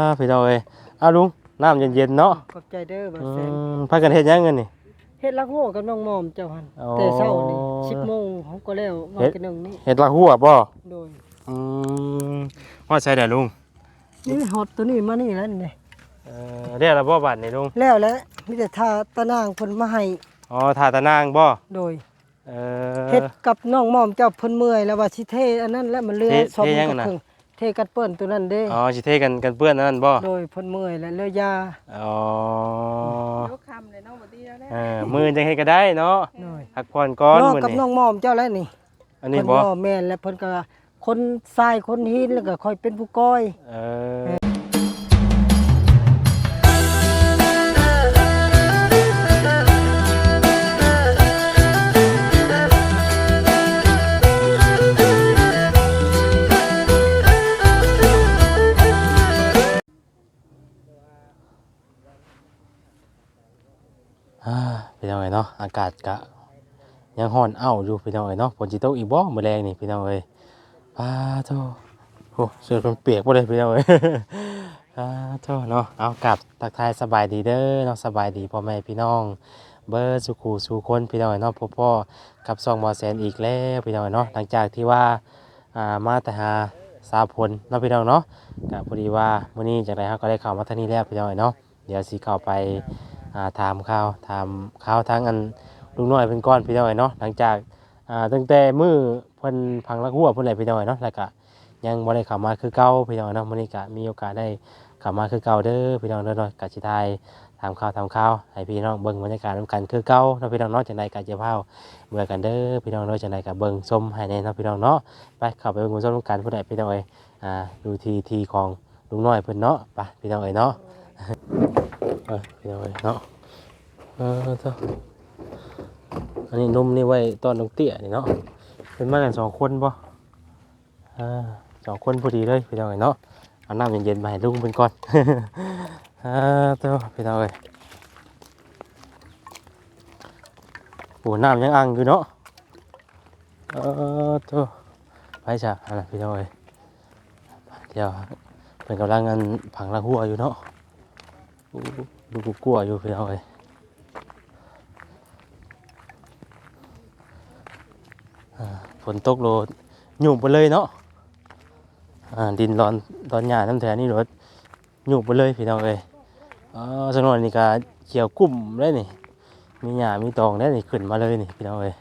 อ่าพี่น้องเอ้ยอ้าวลุงน้ำเย็นๆเนาะขอบใจเด้อบ่าวอืแสนมพากันเฮ็ดหยังกันนี่ เฮ็ดลักโง่กับน้องมอมเจ้าหันอ๋อ แต่เช้านี่10โมงเขาก็แล้วมากันหนึงนี่เฮ็ดละหัวบ่โดยอืมว่าใช่ได้ลุงนี่ฮอดตัวนี้มานี่แล้วนี่เออเรียกละบ่บัดนี่ลุงแล้วแหละมีแต่ทาตะนางเพิ่นมาให้อ๋อทาตะนางบ่โดยเอเฮ็ดอกับน้องมอมเจ้าเพิ่นเมื่อยแล้วว่าสิเทอันนั้นแล้วมันเลือเทสมเทยังกับน่ะ ครึ่ง เทกัดเปิ้นตัวนั้นเด้ อ๋อสิเทกันกันเปื้อนอันนั่นบ่โดยเพิ่นเมื่อยแล้วเลือยาอ๋อยกคำเลยเนาะบ่ดีแล้วแหละเออมือจังเฮ็ดก็ได้เนาะโดยพักผ่อนก่อนนอกมื้อกับนี้น้องมอมเจ้าแล้วนี่อันนี้เพิ่นบ่บ่แม่นแล้วเพิ่นก็คนทรายคนหินแล้วก็ค่อยเป็นผู้ก้อย เออ น้องเอ้ยเนาะอากาศก็ยังร้อนอ้าวอยู่พี่น้องเอ้ยเนาะฝนสิตกอีกบ่มื้อแรงนี่พี่น้องเอ้ยปาโทโอ้เสื้อมันเปียกหมดเลยพี่น้องเอ้ยอ่าโทษเนาะเอากลับทักทายสบายดีเด้อเนาะสบายดีพ่อแม่พี่น้อง เบอร์สุขูสู่คนพี่น้องเอ้ยเนาะพ่อพ่อกับซองบอแสนอีกแล้วพี่น้องเอ้ยเนาะหลังจากที่ว่าอ่ามาแต่หาสาวพลเนาะพี่น้องเนาะก็พอดีว่ามื้อนี้จากไหนเฮาก็ได้เข้ามาทางนี้แล้วพี่น้องเอ้ยเนาะเดี๋ยวสิเข้าไป อ่าถามข่าวถามข่าวทางอันลุงน้อยเพิ่นก่อนพี่น้อยเนาะหลังจากอ่าตั้งแต่มื้อเพิ่นพังลักหัวเพิ่นแหลพี่น้อยเนาะแล้วก็ยังบ่ได้เข้ามาคือเก่าพี่น้องเนาะมื้อนี้ก็มีโอกาสได้เข้ามาคือเก่าเด้อพี่น้องเด้อเนาะก็สิทายถามข่าวถามข่าวให้พี่น้องเบิ่งบรรยากาศนํกันคือเก่าเนาะพี่น้องเนาะจังไดก็จะพาเมื่อกันเด้อพี่น้องเนาะจังไดก็เบิ่งชมให้แน่เนาะพี่น้องเนาะไปเข้าไปเบิ่งชมกันผู้ใดพี่น้องเอ้ยอ่าดูทีทีของลุงน้อยเพิ่นเนาะไปพี่น้องเอ้ยเนาะ ไปพี่น้องเอ้ยเนาะเออเจ้าอันนี้นมนี่ไว้ตอนน้องเตี้ยนี่เนาะเป็นมากันสองคนบ่อ่าสองคนพอดีเลยพี่น้องเอ้ยเนาะเอาน้ำเย็นๆมาให้ลุงเป็นก่อนอ่าเตัวพี่น้องเอ้ยโอ้น้ำยังอังอยู่เนาะเออเตัวไปจ้ะอันนั้นพี่น้องเอ้ยเดี๋ยวเป็นกำลังงานผังละหัวอยู่เนาะ ดูกูกลัวอยู่พี่น้องเอ้ยฝนตกโลหยุ่มไปเลยเนาะดินร้อนร้อนหยาน้ำแถวนี่รถหยุบไปเลยพี่น้องเอ้ยอ๋อสนวนนี่ก็เกี่ยวกุ้มเลยนี่ มีหญ้ามีตองได้นี่ขึ้นมาเลยนี่พี่น้องเอ้ย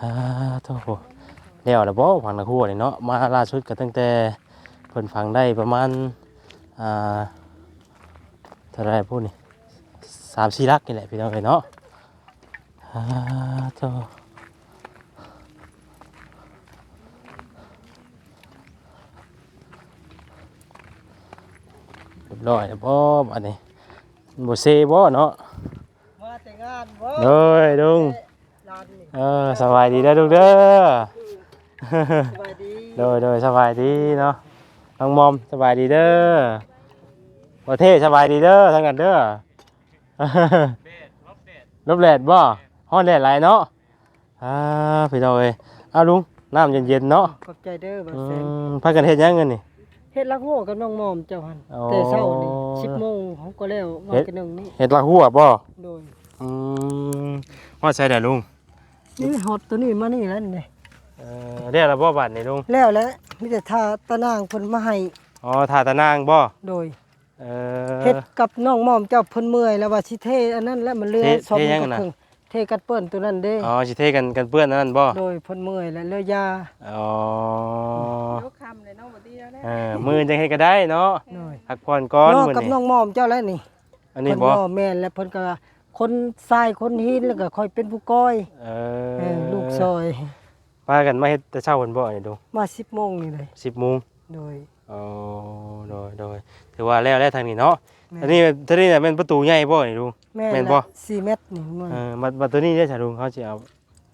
อ่าโถ่แล้วละบ่ฝังละหัวนี่เนาะมาล่าสุดก็ตั้งแต่เพิ่นฝังได้ประมาณอ่า เท่าไหรพูดนี่สามสี่ลักนี่แหละพี่น้องเอ้ยเนาะอ่าโถ่เรียบร้อยแล้วบ่อันนี้บ่เซบ่เนาะมาแต่งานบ่เด้ยลุงลานนี่เออสบายดีเด้อลุงเด้อสบายดีโดยโดยสบายดีเนาะน้องมอมสบายดีเด้อ ประเทศสบายดีเด้อทั้งกันเด้อลบแดดบ่ฮ้อนแดดหลายเนาะอ่าพี่น้องเอ้ยอ้าวลุงน้ำเย็นๆเนาะขอบใจเด้อบ่าวอืแสนมพากันเฮ็ดหยังกันนี่เฮ็ดลักโง่กับน้องมอมเจ้าหันอ๋อแต่เช้านี่10โมงเขาก็แล้วมากันหนึงนี่เฮ็ดละหัวบ่โดยอืมว่าใช่ได้ลุงนี่ฮอดตัวนี้มานี่แล้วนี่เออเรียกละบ่บัดนี่ลุงแล้วแหละมีแต่ทาตะนางเพิ่นมาให้อ๋อทาตะนางบ่โดย เอเฮ็ดอกับน้องมอมเจ้าเพิ่นเมื่อยแล้วว่าสิเทอันนั้นแล้วมันเลือเทสมเทยังกับน่ะ ครึ่งเทกัดเปิ้นตัวนั้นเด้ อ๋อสิเทกันกันเปื้อนอันนั่นบ่โดยเพิ่นเมื่อยแล้วเลือยาอ๋อยกคำเลยเนาะบ่ดีแล้วแหละเออมือจังเฮ็ดก็ได้เนาะโดยพักผ่อนก่อนนอกมื้อกับนี้น้องมอมเจ้าแล้วนี่อันนี้เพิ่นบ่บ่แม่นแล้วเพิ่นก็คนทรายคนหินแล้วก็ค่อยเป็นผู้ก้อยเอเอออลูกซอย พากันมาเฮ็ดแต่เช้าเพิ่นบ่นี่ดูมา10โมงนี่เลย10:00นโดย อ๋อโดยโดยถือว่าแล้วแล้วทางนี้เนาะแม่อันนี้ทีนี้น่ะเป็นประตูใหญ่บ่นี่ลุง แม่แม่นนบ่ละ4เมตรนี่มันเออมามาตัวนี้เด้อจ้ะลุงเขาสิเอา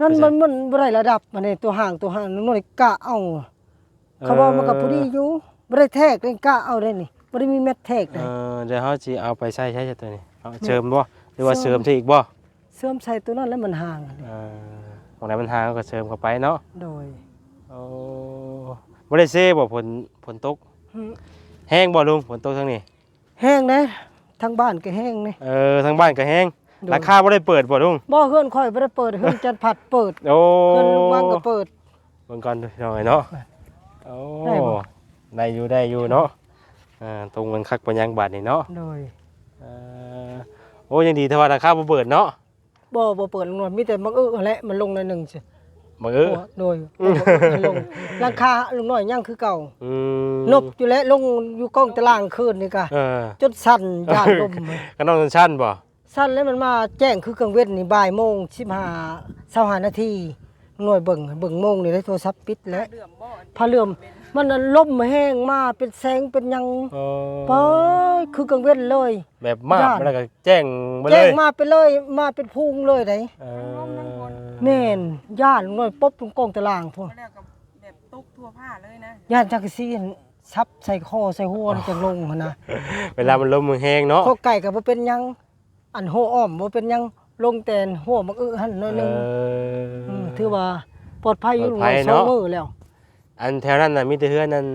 นั่นมันมันบ่ได้ระดับมันนี่ตัวห่างตัวห่างนั่นนี่กะเอาเขาบอกมันก็ผู้ดีอยู่บ่ได้แทกเลยกะเอาได้นี่บ่ได้มีเม็ดแทกเอได้ อเดี๋ยวเขาสิเอาไปใช้ใช้จ้ะตัวนี้เอาเสริมบ่หรือว่าเสริมที่อีกบ่เสื่อมใส่ตัวนั้นแล้วมันห่างเออของไหนมันหาก็เสริมเข้าไปเนาะโดยโอ้บ่ได้เซ่บ่ฝนฝนตกหึ แห้งบ่ลุงฝนตกทางนี้แห้งนะทั้งบ้านก็แห้งนี่ เออทางบ้านก็แห้งโดยราคาบ่ได้เปิดบ่ลุงบ่เฮือนค่อยบ่ได้เปิดเฮือนจันผัดเปิดโอ้เฮือนลุงวังก็เปิดเบิ่งก่อนหน่อยเนาะโอ้ได้บ่ได้อยู่ได้อยู่เนาะอ่าตรงมันคักปัญญังบาทนี่เนาะโดยเอ่อโอ้ยังดีแต่ว่าราคาบ่เปิดเนาะบ่บ่เปิดลงหน่อยมีแต่บังเอิญแหละมันลงในหนึ่งสิ บ่เออโดยมันลงราคาลุงน้อยยังคือเก่าอืมนบอยู่แล้วลงอยู่กล้องตารางคืนนี่ก็เออจนสั่นยานลมก็น้องชั้นบ่สั่นแล้วมันมาแจ้งคือกลางเว้นนี่บ่ายโมง15 25นาทีหน่วยเบิ่งเบิ่งโมงนี่ได้โทรศัพท์ปิดแล้วเดือมบ่ผ้าเหลื่อม มันน่ะล่มแห้งมาเป็นแสงเป็นหยังเออไปคือกลางเว้นเลย แบบมากย่าน แล้วก็แจ้งมาเลแจ้งยมาไปเลยมาเป็นพุงเลยไดเออแม่นย่านหน่วยป๊บลงกองตารางพุ่นมาแล้วก็แบบตกทั่วผ้าเลยนะย่านจักรซีนซับใส่คอใส่หัวจังลงหั่นนะเวลามันลมมันแห้งเนาะข้อไก่ก็บ่เป็นหยัง อันหัวอ้อมบ่เป็นหยังลงแต่นหัวมักอึหั่นหน้อยหนึงเออ มถือว่าปลอดภัยอยู่ปลอดภัยสองเนาะมื้อแล้ว อันแถวนั้นน่ะมีแต่เฮือนนั่น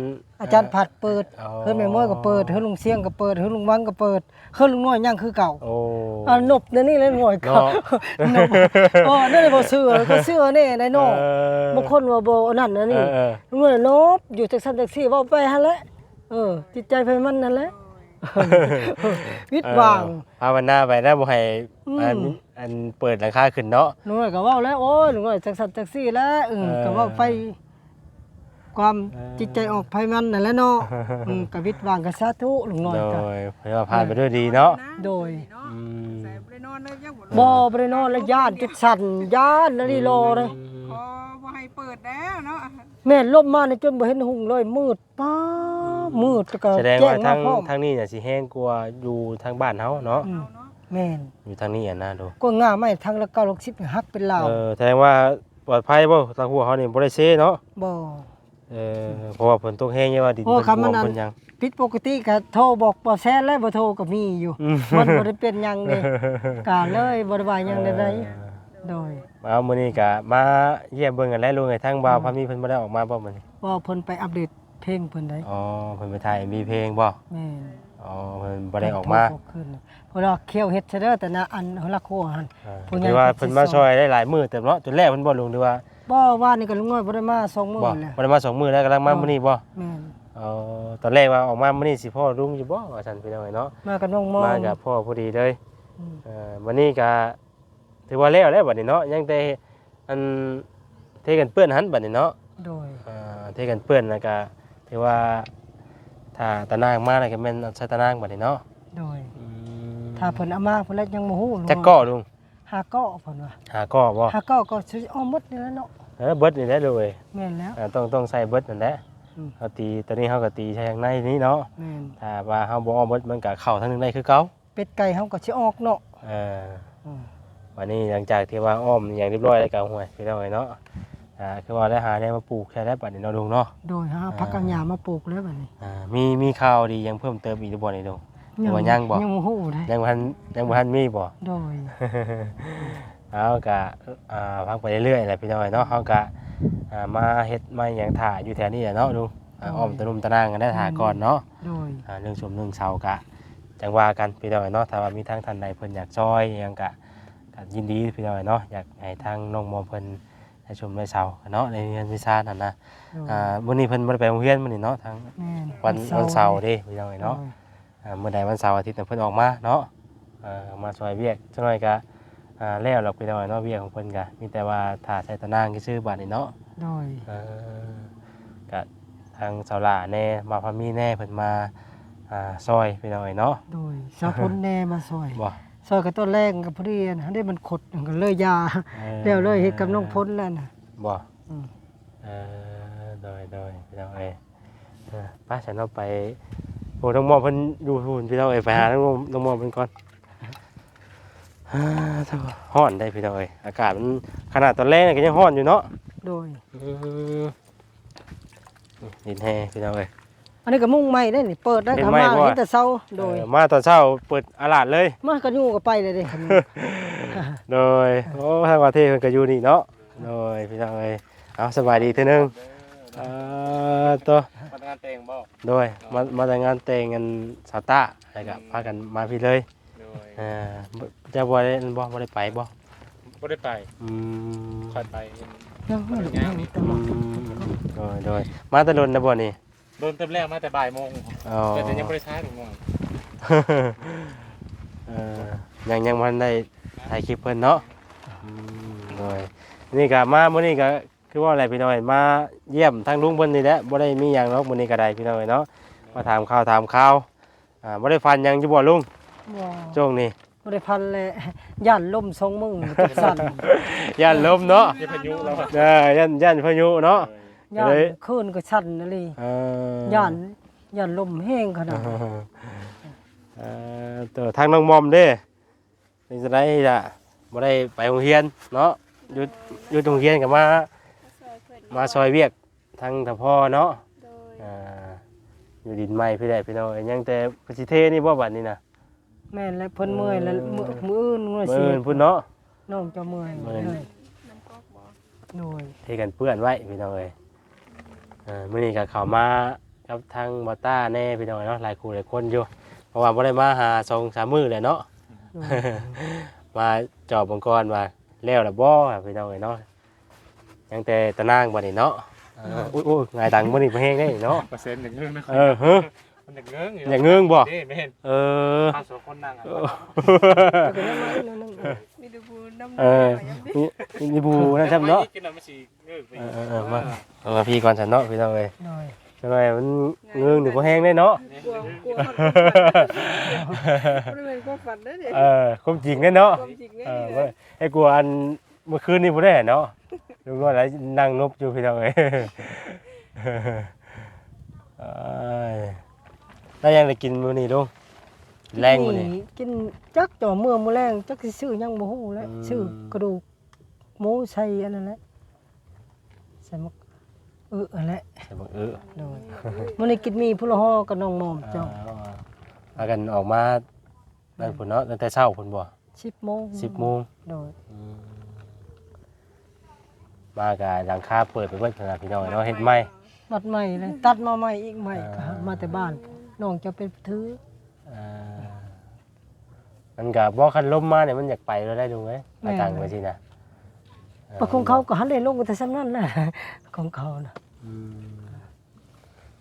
อาจารย์ผัดเปิดอ๋อเฮือนแม่ม้อยก็เปิดเฮือนลุงเสียงก็เปิดเฮือนลุงวังก็เปิดเฮือนลุงน้อยยังคือเก่าโอ้อ่านบเดี๋ยวนี้เลยหน่วยเก่าเนาะนบอ๋อนั่นเลยบ่เชื่อก็เชื่อแน่ได้เนาะเออบางคนว่าบ่นั่นนะนี่เออลุงน้อยนบอยู่จักซั่นจักซี่เว้าไปหั่นแหละเออจิตใจไผมันนั่นแหละวิตเออวางภาวนาไปนะบ่ให้อืมอันอันเปิดราคาขึ้นเนาะหนูน้อยก็เว้าแล้วโอ้ยหนูน้อยจักสันจักซี่แล้วเออเออก็เว้าไป ความเออจิตใจออกภัยมันนั่นแหละเนาะอืมก็วิตวางก็สาธุลุงน้อยโดก็ยเพื่อว่าผ่านไปด้วยดีเนาะโดยอืมใส่บ่ได้นอนเลยยังบ่บ่บ่ได้นอนแล้วย่านจุดสั่นย่านนาฬิโลเลยขอบ่ให้เปิดแล้วเนาะแม่นลมมานี่จนบ่เห็นหุ่งเลยมืดป้ามืดแล้วก็แสดงแจ้ว่างทามางพร้อมทางนี้น่ะสิแห้งกว่าอยู่ทางบ้านเฮาเนาะ อืมเอาเนาะแม่นอยู่ทางนี้อะนะดูก็ง่าไม่ทางละ9 60หักเป็นลาวเออแสดงว่าปลอดภัยบ่ทางหัวเขานี่บ่ได้เซเนาะบ่ เออเพราะว่าฝนตกแห้งเนี่ยว่าดินโอ้เป็นคำมันบวมอันเป็นหยัง ผิดปกติก็โทรบอกบ่แซ่แล้วบ่โทรก็มีอยู่อืม มันบ่ได้เป็นหยังเด้กาเลยบ่ได้ว่าหยังใดๆโดยเอามื้อนี้ก็มาเยี่ยมเบิ่งกันแล้วลุงไอ้ทางบ่าวพามีเพิ่นบ่ได้ออกมาบ่มื้อนี้ว่าเพิ่นไปอัปเดตเพลงเพิ่นได้อ๋อเพิ่นไปถ่ายมีเพลงบ่แม่น อ๋อเพิ่นบ่ได้ออกมาโทรขึ้นเพราะว่าเคี่ยวเฮ็ดซะเด้อแต่นะอันเฮาละโคหัน เออผู้ใหญ่ถือว่าเพิ่เพิ่นนสิมาสอนช่วยได้หลายมื้อแต่เนาะจนแรกเพิ่นบ่ลุงหรือว่า บ่ว่านี่ก็ลุงน้อยบ่ได้มาสองมื้อบ่แล้วบ่ได้มาสองมื้อแล้วกำลังมามื้อนี้บ่แม่นเอ๋อตอนแรกว่าออกมามื้อนี้สิพ่อลุงอยู่บ่ว่าซั่นพี่น้องเนาะมากับน้องมองมากับพ่อพอดีเลยอืมเอ่อวันนี้ก็ถือว่าแล้วแล้วบัดนี้เนาะยังแต่อันเทกันเปื้อนหันบัดนี้เนาะ โดยเอ่อเทกันเปื้อนแล้วก็ถือว่าถ้าตะนางมาแล้วก็แม่นเอาใช้ตะนางบัดนี้เนาะโดยอืมถ้าเพิ่นเอามาเพิ่นแล้วยังบ่ฮู้ลุงจักก้อลุงหาก้อเพิ่นว่าหาก้อบ่หาก้อก็สิเอาหมดนี่แหละเนาะ เออเบิดนี่แหละเลยแม่นแล้ว อ่าต้องต้องใส่เบิดนั่นแหละอืมเฮาตีตอนนี้เฮาก็ตีใช้ข้างในนี้เนาะแม่นถ้าว่าเฮาบ่เอาเบิดมันก็เข้าทางหนึงได้คือเก่าเป็ดไก่เฮาก็สิออกเนาะเออ อืมวันนี้หลังจากที่ว่าอ้อมอย่างเรียบร้อยแล้วก็ห่วยพี่น้องเอ้ยเนาะอ่าคือว่าได้หาได้มาปลูกแค่ได้บัดนี้เนาะลุงเนาะ โดยหาผักกัญญามาปลูกแล้วบัดนี้อ่ามีมีข่าวดียังเพิ่มเติมอีกหรือบ่นี่ลุง ยังบ่ยังบ่ ยังบ่ฮู้ได้ยังบ่ทันยังบ่ทันมีบ่ โดย เอาก็อ่าพักไปเรื่อยๆแหละพี่น้องเอ้ยเนาะเฮาก็อ่ามาเฮ็ดมาหยังถ่าอยู่แถวนี้แหละเนาะลุงอ่าอ้อมตะนุ่มตะนางกันได้ถ่าก่อนเนาะโดยอ่าเรื่องชมเรื่องเสากะจังว่ากันพี่น้องเอ้ยเนาะถ้าว่ามีทางท่านใดเพิ่นอยากซอยหยังกะก็ยินดีพี่น้องเอ้ยเนาะอยากให้ทางน้องมอมเพิ่นได้ชมได้เสาเนาะในเรียนวิชานั่นนะโดยอ่ามื้อนี้เพิ่นบ่ได้ไปโรงเรียนมื้อนี้เนาะทางแม่นวันวันเสาร์เด้พี่น้องเอ้ยเนาะอ่าเมื่อใดวันเสาร์อาทิตย์น่ะเพิ่นออกมาเนาะอ่ามาช่วยเวียกจังหน่อยก็ อ่าแล้วเราไปหน่อยเนาะเวียกของเพิ่นก็มีแต่ว่าถ้าใช้ตะนางซื่อๆบาดนี้เนาะโดย เออก็ทางสาวหลาแน่มาพามีแน่เพิ่นมาอ่าซอยไปหน่อยเนาะโดยสาวพ้นแน่มาซอยบ่ซอยกับต้นแรกกับพอดีนะได้มันขดก็เลยยาออแล้วเลยเฮ็ดกับน้องพ้นแล้วน่ะบ่อืมเออโดยโดยพี่น้องเอ้ยเออไป้าฉันเอาไปโอ้น้องมอมเพิ่นอยู่หุ่นพี่น้องเอ้ยไปหาน้องมอมน้องมอมเพิ่นก่อน อ่าเท่าฮ้อนได้พี่น้องเอ้ยอากาศมันขนาดตอนแรกนี่ก็ยังฮ้อนอยู่เนาะโดยอืมดินแห้พี่น้องเอ้ยอันนี้ก็มุ่งใหม่ได้นี่เปิดได้เห็นทำไหมมาว่าเห็นแต่เช้าโดยเออมาตอนเช้าเปิดอาลาดเลยมาก็อยู่ก็ไปเลยเด้โดยโอ้ทางประเทศเพิ่นก็อยู่นี่เนาะโดยพี่น้องเอ้ยเอาสบายดีเท่านึงอ่าตัวปงานแต่งบ่โดยมามาแต่งงานแต่งกันสาวต้าแล้วก็พากันมาพี่เลยโด ยอ่าบ่จะบ่ได้บ่บ่ได้ไปบ่บ่ได้ไปอืมค่อยไปยังไม่ได้ยังแต่อืว่ามโดยโดยมาแตะลนนะบ่นี่โดนเต็มแรกมาแต่บ่ายโมงอ๋อแต่ยังบ่ได้ใช้ถึงโมงเออยังยังมันได้ถ่ายคลิปเพิ่นเนาะอืมโดยนี่ก็มามื้อนี้ก็คือว่าอะไรพี่น้อยมาเยี่ยมทางลุงเพิ่นนี่แหละบ่ได้มีหยังเนาะมื้อนี้ก็ได้พี่น้อยเนาะมาถามข่าวถามข่าวอ่าบ่ได้ฟันหยังอยู่บ่ลุง บ่ช่วงนี้บ่ได้พันเลยย่านล่มทรงมึงจักสั่นย่านลมเนาะที่พายุแล้วเออย่านย่านพายุเนาะย่านเลยคืนก็สั่นนั่นเลยเออย่านย่านลมแห้งขนาดเออตัวทางน้องมอมเด้เป็นจังไดล่ะบ่ได้ไปโรงเรียนเนาะอยู่อยู่โรงเรียนก็มาซอยเพิ่นมาซอยเวียกทางทพ่อเนาะโดยอ่าอยู่ดินไม้พี่ได้พี่น้องยังแต่พสิเทนี่บ่บัดนี้นะ แม่นแล้วเพิ่นเมื่อยแล้วมื้อมื้ออื่นมื้อเบิ่สินพุ่นเนาะ น้องจะเมื่อยเมื่อย เลยน้ำก๊อกบ่โดยเทกันเปื้อนไว้พี่น้องเอ้ยเอ่ามื้อนี้ก็เข้ามากับทางบอต้าแน่พี่น้องเนาะหลายคู่หลายคนอยู่ เพราะว่าบ่ได้มาหาสองสามมื้อเลยเนาะโดยมาจอบบังกรว่าแล้วล่ะบ่อะพี่น้องเอ้ยเนาะยังแต่ตะนางบ่นี่เนาะเอออุ้ยอุ้ยง่ายตังมื้อนี้บ่แฮงได้เนาะ เปอร์เซ็นต์หนึ่งเงื่อนนะเออเฮ้อ มันหนึ่งเงื่อนอย่างเงื่อนบ่นี่ไม่เห็นเออ มาสองคนนั่งอะก็ยังมาอีกนิดนึงมีแต่ผู้น้ำเออนี่นี่บูนั่นครับเนาะกินแล้วมันสิเงื่อนไปเออเออเออมาเอามาพี่ก่อนฉันเนาะพี่น้องเอ้ยโดยจังไงมันเงื่อนนี่บ่แฮงได้เนาะกลัวกลัวมันเป็นความฝันเด้อเด็เออความจริงได้เนาะความจริงเนี่ยเออว่าไอ้กลัวอันเมื่อคืนนี่บ่ได้เนาะลุงน้อยแล้วนั่งนบอยู่พี่น้องเอ้ยเอ้ย แล้วยังได้กินมื้อนี้ลุงแรงมื้อนี้ กินจักจ่อเมื่อมื้อแรงจักสิซื้อหยังบ่ฮู้แล้วอืม ซื้อกระดูกหมูใส่อันนั้นแหละใส่หมกเอออันแหละใส่บักเออโดยมื้อนี้กินมีผู้ละห่อกับน้องมอมเจ้าพากันออกมานั่นพุ่นเนาะตั้งแต่เช้าพุ่นบ่10โมง10โมงโดยมากะหลังคาเปิดไปเบิดขนาดพี่น้องเนาะเฮ็ดไหมมัดใหม่เลยตัดมาใหม่อีกใหม่อ่า มาแต่บ้าน น้องจะเป็นถืออ่ามันก็บ่คันลมมาเนี่ยมันอยากไปแล้วได้ดูไหมไปต่างไปสินะปะของเขาก็หันเลยลงแต่ซ้ำนั่นแหละของเขาน่ะอืม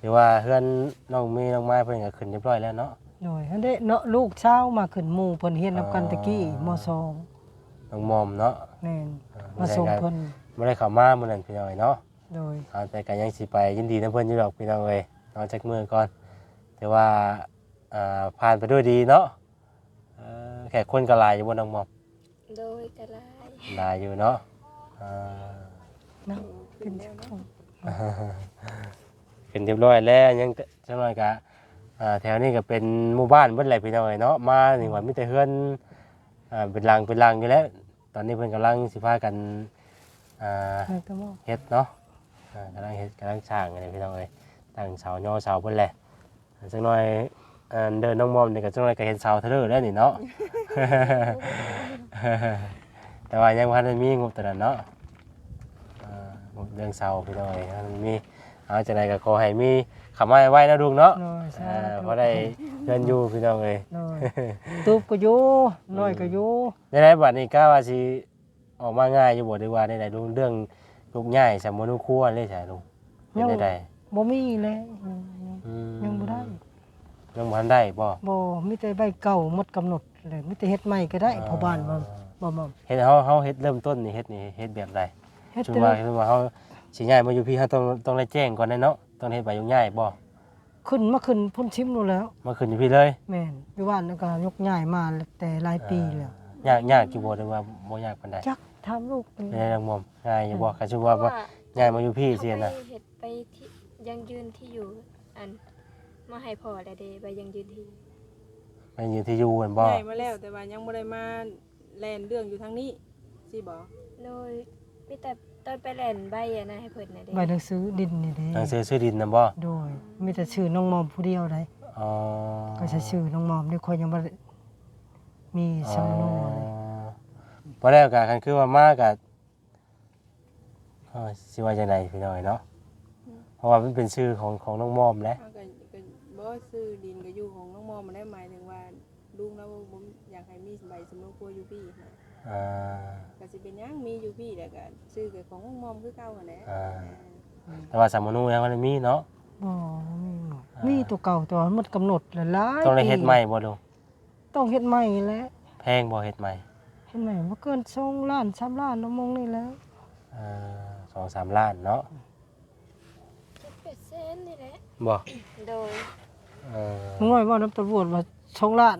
ถือว่าเพื่อนน้องมีน้องไม้เพิ่นก็ขึ้นเรียบร้อยแล้วเนาะโดยหันได้เนาะลูกเช้ามาขึ้นหมู่เพิ่นเฮียนนํกันตะกี้มสองน้องมอมเนาะแม่นอ่มาส่งบ่ได้ก็เพิ่นบ่ได้เข้ามามื้อนั้นพี่น้องเนาะโดย เอาแต่ก็ยังสิไปยินดีนํเพิ่นอยู่ดอกพี่น้องเอ้ยนอนจักมื้อก่อน แต่ว่าอ่าผ่านไปด้วยดีเนาะเอ่อแขกคนก็หลายอยู่บ่น้องมอมโดยกระไรหลายอยู่เนาะอ่านั่งกินข้าวเป็นเรียบร้อยแล้วยังจังหน่อยกะอ่าแถวนี้ก็เป็นหมู่บ้านเบิ่นไหลพี่น้องเอ้ยเนาะมานี่ว่ามีแต่เฮือนอ่าเป็นหลังเป็นหลังอยู่แล้ว ตอนนี้เพิ่นกำลังสิพากันอ่าให้ตะมอเฮ็ดเนาะอ่ากำลังเฮ็ดกำลังสร้างอะไรพี่น้องเอ้ยตั้งเสาย่อเสาเพิ่นแหละ จังหน่อยอ่าเดินน้องมอมนี่ก็จังหน่อยก็เห็นเสาเทะเลแล้วนี่เนาะ แต่ว่ายังบ่ทันได้มีงบตัวนั้นเนาะอ่างบเรื่องเสาพี่น้องเอ้ยมันมีเอาจากไหนก็ขอให้มีคำว่าไว้นะลุงเนาะโดยสาอ่าธุเพราะได้เงินอยู่พี่น้องเลยโดยตูบก็อยู่น้อยก็อยู่ในไรบัดนี้ก็ว่าสิออกมาง่ายอยู่บ่ดีว่าในไหนลุงเรื่องลูกง่ายสมมุติครัวเลยใช่ลุงเป็นได้ใดบ่มีเลยยัง อืมยังบ่ได้ยังบ่ทันได้บ่บ่มีแต่ใบเก่าหมดกำหนดเลยมีแต่เฮ็ดใหม่ก็ได้พอบ้านบ่บ่บ่เฮ็ดเฮาเฮาเฮ็ดเริ่มต้นนี่เฮ็ดนี่เฮ็ดแบบใดเฮ็ดชุมแต่ว่าชุมว่าเฮาสิย้ายมาอยู่พี่เฮาต้องต้องได้แจ้งก่อนได้เนาะต้องเฮ็ดใบยุ่งง่ายบ่ขึ้นมาขึ้นพ้นชิมนู่นแล้วมาขึ้นอยู่พี่เลยแม่นอยู่บ้านแล้วก็ยกย้ายมาแต่หลายปีแล้วยากยากอยู่บ่หรือว่าบ่ยากปานใดจักถามลูกเป็นในทางมุมง่ายอยู่บ่ก็ชุมว่าว่าย้ายมาอยู่พี่เสียนะเขาไปเฮ็ดไปที่ยังยืนที่อยู่ อันมาให้พ่อแล้วเด้ไปยังยืนที่มันอยู่ที่อยู่กันบ่ใหญ่มาแล้วแต่ว่ายังบ่ได้มาแลนเรื่องอยู่ทางนี้สิบ่โดยมีแต่ตอนไปแล่นใบอะนะให้เพิ่นน่ะเด้ใบหนังสือดินนี่เด้หนังสือซื้อดินนำบ่โดยมีแต่ชื่อน้องมอมผู้เดียวได้อ๋อก็ใช้ชื่อน้องมอมนี่คนยังบ่ได้มีสำนวนพอแล้วก็คันคือว่ามาก็เอ้ยสิว่าจังไดพี่น้อยเนาะ ราะว่ามันเป็นชื่อของของน้องมอมแหละเอาก็ก็บ่ซื้อดินก็อยู่ของน้องมอมมาได้หมายถึงว่าลุงแล้วบ่อยากให้มีใบสำรองครัวอยู่พี่นะอ่า ก็สิเป็นหยังมีอยู่พี่แล้วก็ซื้อกับของน้องมอมคือเก่าหั่นแหละอ่า แต่ว่าสามมนูยังบ่ได้มีเนาะ บ่มีมีตัวเก่าตัวมันกำหนดหลายๆต้องได้เฮ็ดใหม่บ่ลุงต้องเฮ็ดใหม่แหละแพงบ่เฮ็ดใหม่เฮ็ดใหม่บ่เกิน2ล้าน3ล้านน้ำมงนี่แหล้วเอ่อสองสามล้านเนาะเจ็ดแปดเซ นนี่แหละบ่โดยเออมึงน้อยว่าน้ำตำรวจว่า2ล้าน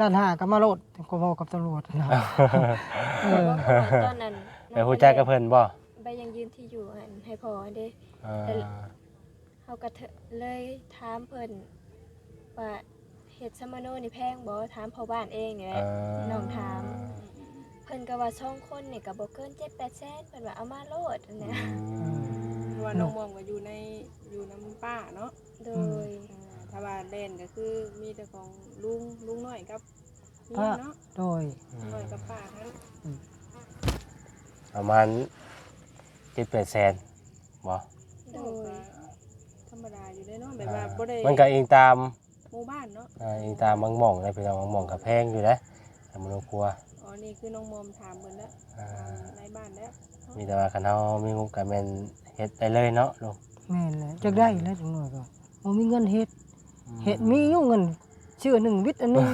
ล้านห้าก็มาโลดก็เว้ากับตำรวจนะเออเพราะว่าตอนนั้นไปฮู้จักกับเพิ่นบ่ใบยังยืนที่อยู่อันให้พอเด้เออเฮาก็เถอะเลยถามเพิ่นว่าเฮ็ดซัมมาโนนี่แพงบ่ถามพ่อบ้านเองนี่แหเอละอน้องถามเพิ่นก็ว่าช่องคนนี่ก็บ่เกิน7-8แสนเพิ่นว่าเอามาโลดอันอืเนี้ยเพ ราะว่าน้องมอมก็อยู่ในอยู่น้ำป้าเนาะโดยอ่าถ้าว่าเล่นก็คือมีแต่ของลุงลุงน้อยกับเมีป้ายเนาะโดย ลุงน้อยกับป้าทั้งประมาณ7-8แสนบ่โดโดยยธรรมดาอยู่ได้เนาะแบบว่าบ่ได้มันก็เองตามหมู่บ้านเนาะอ่าเองตามบางหม่องเลยพี่น้องบางหม่องก็แพงอยู่นะสามมนูครัวอ๋อนี่คือน้องมอมถามเพิ่นแล้วอ่า ถามในบ้านแล้วมีแต่ว่าคันเฮามีงบก็แม่นเฮ็ดได้เลยเนาะลุงแม่นแหละจักได้แล้วจังหน่อยก็บ่มีเงินเฮ็ดเฮ็ดมีอยู่เงินชื่อหนึ่งวิทย์อันหนึง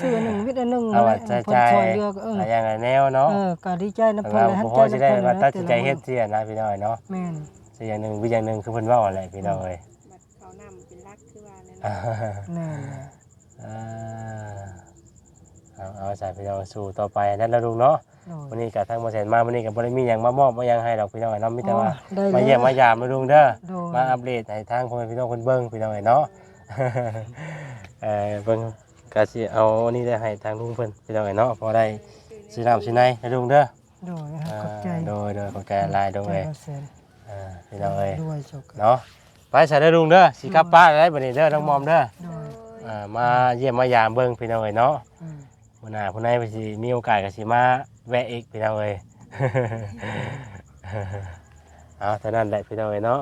ชื่อหนึ่งวิทย์อันหนึงเอาว่าใจเพิ่ใจนช่วยเหลือก็เออหลายอย่างหลายแนวเนาะเออก็ดีใจนะแต่เพิ่นว่าและหันบ่พใจอนะสิได้เพิ่นว่าและตัดสินใจแต่ละเฮ็ดเสียนะพี่น้อยเนาะแม่นสิอย่างหนึงวิอย่างหนึงคือเพิ่นเว้าอะไรพี่น้อยบัดเขานำเป็นรักคือว่านั่นอ่าน่ะแม่นแหละอ่าเอาเอาใส่พี่น้องสู้ต่อไปนั่นแล้วลุงเนาะ โดย วันนี้ก็ทางบ่แสนมาวันนี้ก็บ่ได้มีหยังมามอบบ่หยังให้ดอกพี่น้อยเนาะมีแต่ว่าได้มาแล้วเยี่ยมมายามมาลุงเด้อโดย มาอัปเดตให้ทางพ่อแม่พี่น้องคนเบิ่งพี่น้องเนาะ เออเบิ่งก็สิเอาอันนี้ได้ให้ทางลุงเพิ่นพี่น้องเนาะพอได้สิน้ำสิในให้ลุงเด้อโดยอ่าขอบใจโดยโดยขอบใจหลายโดยใจละแสนอ่าพี่น้องเอ้ย ด้วยเจ้าค่ะเนาะไปใส่เด้อลุงเด้อสิกลับป้านได้บัดนี้เด้อน้องมอมเด้อโดยอ่ามาเยี่ยมมายามเบิ่งพี่น้องเอ้ยเนาะอืม มื้อหน้าผู้ใดไปสิมีโอกาสก็สิมา แวะอีกพี่น้องเอ้ย เอาเท่านั้นแหละพี่น้องเอ้ยเนาะ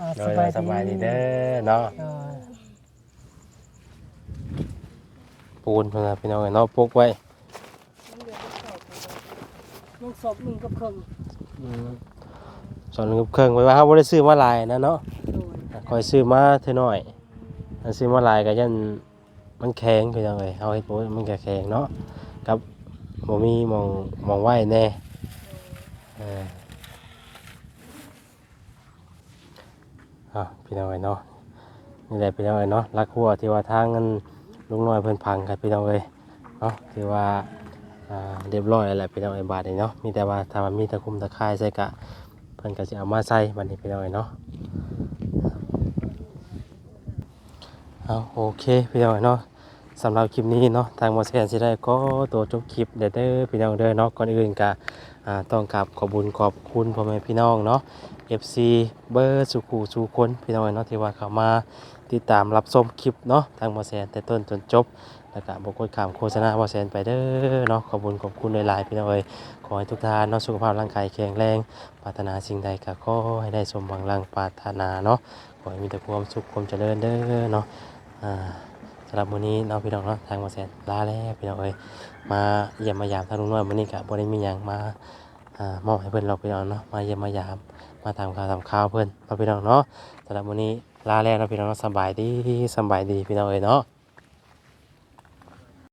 อ่าโดยสบายดีเด้อเนาะโดยปูนเพิ่นน่ะพี่น้องเอ้ยเนาะปลูกไว้ลูกศพมึงกับเครื่องอืมสอนกับเครื่องไว้ว่าเฮาบ่ได้ซื้อมาหลายนะเนาะโดยคอยซื้อมาเท่าน้อยถ้าซื้อมาหลายก็ยันมันแข็งพี่น้องเอ้ยเอาเฮ็ดบ่มันก็แข็งเนาะกับ บ่มีมองมองไว้แน่อะพี่น้องเอ้เนาะนี่แหละพี่น้องเอ้เนาะรักหัวที่ว่าทางเงินลุงน้อยเพิ่นพังกันพี่น้องเอ้ยเนาะที่ว่าเรียบร้อยแล้วแหละพี่น้องเอ้บาดนี้เนาะมีแต่ว่าถ้ามันมีตะคุ่มตะข่ายใส่กะเพิ่นก็สิเอามาใส่บัดนี้พี่น้องเอ้เนาะเอาโอเคพี่น้องเนาะ สำหรับคลิปนี้เนาะทางมอสแกนสิได้ก็ตัวจบคลิปเด้อเด้อพี่น้องเด้อเนาะก่อนอื่นก็ต้องกราบขอบุญขอบคุณพ่อแม่พี่น้องเนาะ FC เบอร์สุขูสุคนพี่น้องเนาะที่ว่าเข้ามาติดตามรับชมคลิปเนาะทางมอสแกนแต่ต้นจนจบแล้วก็บ่กดข้ามโฆษณามอสแกนไปเด้อเนาะขอบุญขอบคุณหลายๆพี่น้องเอ้ยขอให้ทุกท่านเนาะสุขภาพร่างกายแข็งแรงปรารถนาสิ่งใดก็ขอให้ได้สมหวังรังปรารถนาเนาะขอให้มีแต่ความสุขความเจริญเด้อเนาะอ่าำหรับมื้อนี้เนาะพี่น้องเนาะทางมาแสนลาแล้วพี่น้องเอ้ยมาเยี่ยมมายามทางลุงน้อยมื้อนี้ก็บ่ได้มีหยังมาอ่ามอบให้เพิ่นหรอกพี่น้องเนาะมาเยี่ยมมายามมาทำข่าวทำข่าวเพิ่นเนาะพี่น้องเนาะสำหรับมื้อนี้ลาแล้วเนาะพี่น้องเนาะสบายดีสบายดีพี่น้องเอ้ยเนาะ